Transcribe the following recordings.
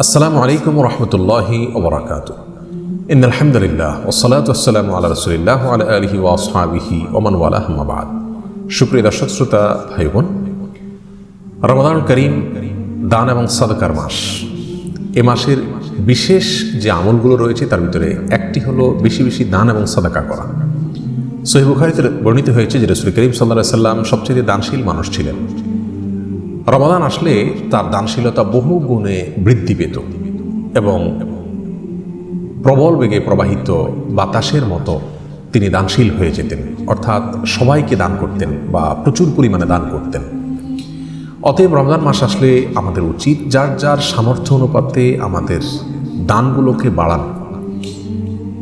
আসসালামু আলাইকুম রহমতুল্লাহি ওবরাকাত। ইন আলহামদুলিল্লাহ ওসলাত আসসালাম আল্লাহ রসুলিল্লাহ আলা আলহি ওয়াসহাবিহি ওমান ওয়ালা হামাবাদ সুপ্রিয় দর্শক, শ্রোতা ভাই বোন রমাদান করিম দান এবং সাদকার মাস। এ মাসের বিশেষ যে আমলগুলো রয়েছে, তার ভিতরে একটি হলো বেশি বেশি দান এবং সাদাকা করা। সহি বুখারিতে বর্ণিত হয়েছে যে রসুল করিম সাল্লাহ সাল্লাম সবচেয়ে দানশীল মানুষ ছিলেন। রমাদান আসলে তার দানশীলতা বহু গুণে বৃদ্ধি পেত এবং প্রবল বেগে প্রবাহিত বাতাসের মতো তিনি দানশীল হয়ে যেতেন। অর্থাৎ সবাইকে দান করতেন বা প্রচুর পরিমাণে দান করতেন। অতএব রমজান মাস আসলে আমাদের উচিত যার যার সামর্থ্য অনুপাতে আমাদের দানগুলোকে বাড়ানো।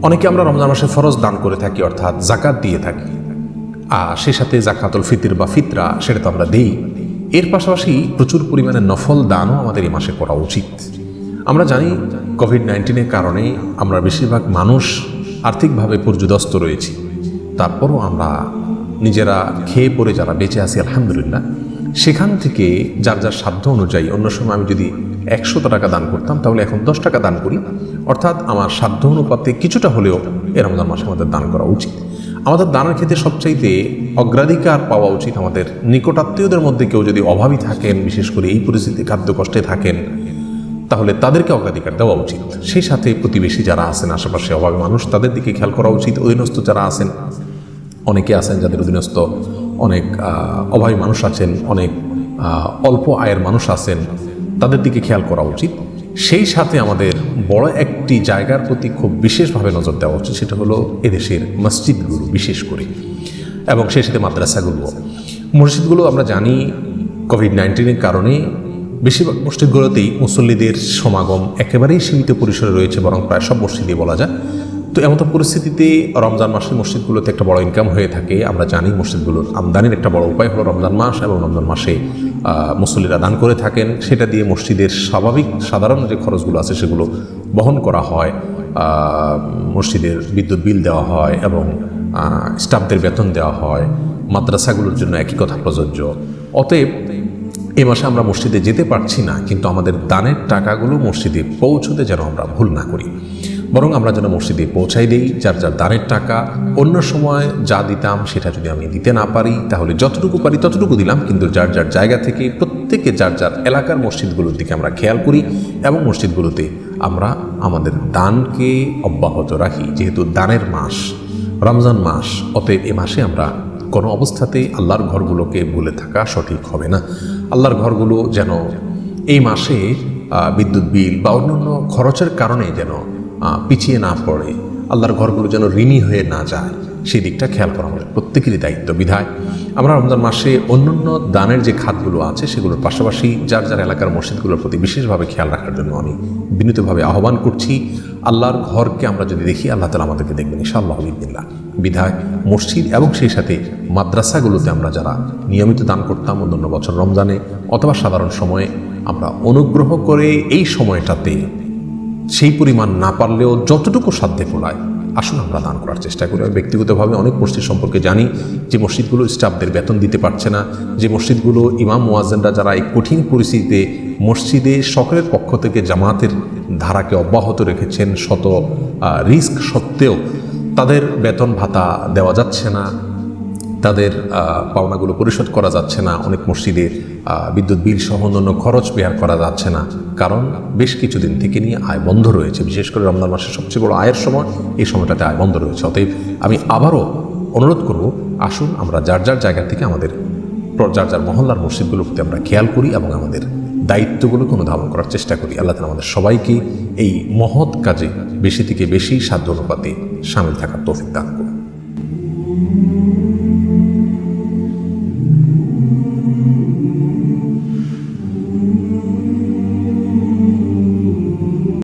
অনেকে আমরা রমজান মাসে ফরজ দান করে থাকি, অর্থাৎ জাকাত দিয়ে থাকি। আর সে সাথে জাকাতুল ফিতির বা ফিতরা, সেটা তো আমরা দিই। এর পাশাপাশি প্রচুর পরিমাণে নফল দানও আমাদের এই মাসে করা উচিত। আমরা জানি কোভিড নাইন্টিনের কারণে আমরা বেশিরভাগ মানুষ আর্থিকভাবে পর্যদস্ত রয়েছি। তারপরও আমরা নিজেরা খেয়ে পরে যারা বেঁচে আছি, আলহামদুলিল্লাহ, সেখান থেকে যার যার সাধ্য অনুযায়ী, অন্য সময় আমি যদি একশো টাকা দান করতাম, তাহলে এখন দশ টাকা দান করি। অর্থাৎ আমার সাধ্য অনুপাতে কিছুটা হলেও এ রমজান মাসে আমাদের দান করা উচিত। আমাদের দানের ক্ষেত্রে সবচাইতে অগ্রাধিকার পাওয়া উচিত আমাদের। নিকটাত্মীয়দের মধ্যে কেউ যদি অভাবী থাকেন, বিশেষ করে এই পরিস্থিতি খাদ্য কষ্টে থাকেন, তাহলে তাদেরকে অগ্রাধিকার দেওয়া উচিত। সেই সাথে প্রতিবেশী যারা আছেন, আশেপাশে অভাবী মানুষ, তাদের দিকে খেয়াল করা উচিত। অধীনস্থ যারা আছেন, অনেকে আছেন যাদের অধীনস্থ, অনেক অভাবী মানুষ আছেন, অনেক অল্প আয়ের মানুষ আছেন, তাদের দিকে খেয়াল করা উচিত। সেই সাথে আমাদের বড় একটি জায়গার প্রতি খুব বিশেষভাবে নজর দেওয়া উচিত, সেটা হলো এদেশের মসজিদগুলো বিশেষ করে, এবং সেই সাথে মাদ্রাসাগুলো। মসজিদগুলো আমরা জানি কোভিড নাইন্টিনের কারণে বেশিরভাগ মসজিদগুলোতেই মুসল্লিদের সমাগম একেবারেই সীমিত পরিসরে রয়েছে, বরং প্রায় সব মসজিদে বলা যায়। তো এমন পরিস্থিতিতে রমজান মাসে মসজিদগুলোতে একটা বড় ইনকাম হয়ে থাকে। আমরা জানি মসজিদগুলোর আমদানির একটা বড় উপায় হলো রমজান মাস এবং রমজান মাসে মুসল্লিরা দান করে থাকেন। সেটা দিয়ে মসজিদের স্বাভাবিক সাধারণ যে খরচগুলো আছে সেগুলো বহন করা হয়। মসজিদের বিদ্যুৎ বিল দেওয়া হয় এবং স্টাফদের বেতন দেওয়া হয়। মাদ্রাসাগুলোর জন্য একই কথা প্রযোজ্য। অতএব এ মাসে আমরা মসজিদে যেতে পারছি না, কিন্তু আমাদের দানের টাকাগুলো মসজিদে পৌঁছতে যেন আমরা ভুল না করি। বরং আমরা যেন মসজিদে পৌঁছাই দিই, যার যার দানের টাকা, অন্য সময় যা দিতাম সেটা যদি আমি দিতে না পারি, তাহলে যতটুকু পারি ততটুকু দিলাম। কিন্তু যার যার জায়গা থেকে প্রত্যেকে যার যার এলাকার মসজিদগুলোর দিকে আমরা খেয়াল করি এবং মসজিদগুলোতে আমরা আমাদের দানকে অব্যাহত রাখি, যেহেতু দানের মাস, রমজান মাস, অতএব এ মাসে আমরা কোনো অবস্থাতেই আল্লাহর ঘরগুলোকে ভুলে থাকা সঠিক হবে না। আল্লাহর ঘরগুলো যেন এই মাসে বিদ্যুৎ বিল বা অন্যান্য খরচের কারণে যেন পিছিয়ে না পড়ে। আল্লাহর ঘরগুলো যেন ঋণী হয়ে না যায়। সেই দিকটা খেয়াল করা আমাদের প্রত্যেকেরই দায়িত্ব, বিধায়। আমরা রমজান মাসে অন্যান্য দানের যে খাতগুলো আছে, সেগুলোর পাশাপাশি যার যার এলাকার মসজিদগুলোর প্রতি বিশেষভাবে খেয়াল রাখার জন্য আমি বিনীতভাবে আহ্বান করছি। আল্লাহর ঘরকে আমরা যদি দেখি, আল্লাহ তালা আমাদেরকে দেখবেন ইনশাআল্লাহ বিদিল্লা বিধায় মসজিদ এবং সেই সাথে মাদ্রাসাগুলোতে আমরা যারা নিয়মিত দান করতাম অন্যান্য বছর রমজানে অথবা সাধারণ সময়ে, আমরা অনুগ্রহ করে এই সময়টাতে সেই পরিমাণ না পারলেও যতটুকু সাধ্যে ফোলায় আসুন আমরা দান করার চেষ্টা করি। আমি ব্যক্তিগতভাবে অনেক মসজিদ সম্পর্কে জানি, যে মসজিদগুলো স্টাফদের বেতন দিতে পারছে না, যে মসজিদগুলো ইমাম মোয়াজেনরা যারা এই কঠিন পরিস্থিতিতে মসজিদে সকলের পক্ষ থেকে জামাতের ধারাকে অব্যাহত রেখেছেন শত রিস্ক সত্ত্বেও তাদের বেতন ভাতা দেওয়া যাচ্ছে না। তাদের পাওনাগুলো পরিশোধ করা যাচ্ছে না। অনেক মসজিদের বিদ্যুৎ বিল সহ অন্যান্য খরচ বেয়ার করা যাচ্ছে না। কারণ বেশ কিছুদিন থেকে নিয়ে আয় বন্ধ রয়েছে। বিশেষ করে রমজান মাসের সবচেয়ে বড় আয়ের সময় এই সময়টাতে আয় বন্ধ রয়েছে। অতএব আমি আবারও অনুরোধ করব, আসুন আমরা যার যার জায়গা থেকে আমাদের যার যার মহল্লার মসজিদগুলোর প্রতি আমরা খেয়াল করি এবং আমাদের দায়িত্বগুলোকে অনুধাবন করার চেষ্টা করি। আল্লাহ তালা আমাদের সবাইকে এই মহৎ কাজে বেশি থেকে বেশি সাধ্য অনুপাতে সামিল থাকার তৌফিক দান করুন।